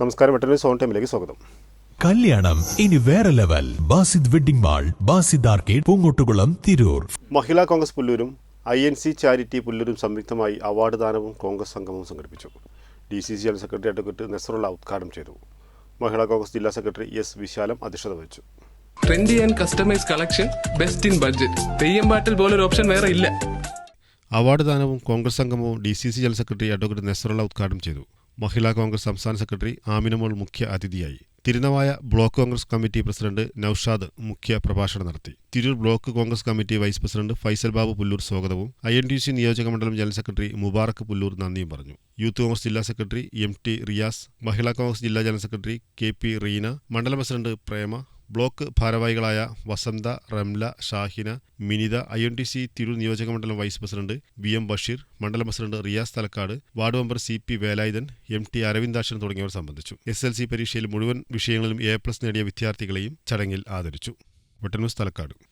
നമസ്കാരം മറ്റൊരു സോൺ ടൈമിലേക്ക് സ്വാഗതം. കല്യാണം ഇനി വേറെ level. Basid wedding mall Basid arcade Poongottukulam Tirur. Mahila Congress പുല്ലൂരും I N C charity പുല്ലൂരും സംയുക്തമായി അവാർഡ് ദാനവും കോൺഗ്രസ് സംഗമവും സംഘടിപ്പിച്ചു. D C C general secretary advocate Nesarulla ഉദ്ഘാടനം ചെയ്തു. മഹിളാ കോൺഗ്രസ് ജില്ലാ സെക്രട്ടറി എസ് വിശാലം അധ്യക്ഷത വഹിച്ചു. Trendy and customise collection best in budget Theyyam പാട്ടിൽ പോലൊരു ഓപ്ഷൻ വേറെ ഇല്ല. അവാർഡ് ദാനവും കോൺഗ്രസ് സംഗമവും D C C general secretary advocate Nesarulla ഉദ്ഘാടനം ചെയ്തു. മഹിളാ കോൺഗ്രസ് സംസ്ഥാന സെക്രട്ടറി ആമിനമോൾ മുഖ്യ അതിഥിയായി. Thirunavaya block Congress committee president Noushad മുഖ്യ പ്രഭാഷണം നടത്തി. Tirur block Congress committee vice president Faisal Babu Pullur സ്വാഗതവും ഐ എൻ ടി സി നിയോജക മണ്ഡലം ജനറൽ സെക്രട്ടറി മുബാറക് പുല്ലൂർ നന്ദിയും പറഞ്ഞു. യൂത്ത് കോൺഗ്രസ് ജില്ലാ secretary M T Riyas Mahila Congress ജില്ലാ general secretary K P Reena മണ്ഡലം പ്രസിഡന്റ് പ്രേമ ബ്ലോക്ക് ഭാരവാഹികളായ Vasantha Ramla Shahina Minitha I N T C Tirur നിയോജക മണ്ഡലം vice president V M Basheer മണ്ഡലം president Riyas Thalakkad ward member C P Velayudhan M T Aravindakshan തുടങ്ങിയവർ സംബന്ധിച്ചു. S L C പരീക്ഷയിൽ മുഴുവൻ വിഷയങ്ങളിലും എ പ്ലസ് നേടിയ വിദ്യാർത്ഥികളെയും ചടങ്ങിൽ ആദരിച്ചു. വെട്ടന്യൂസ് തലക്കാട്.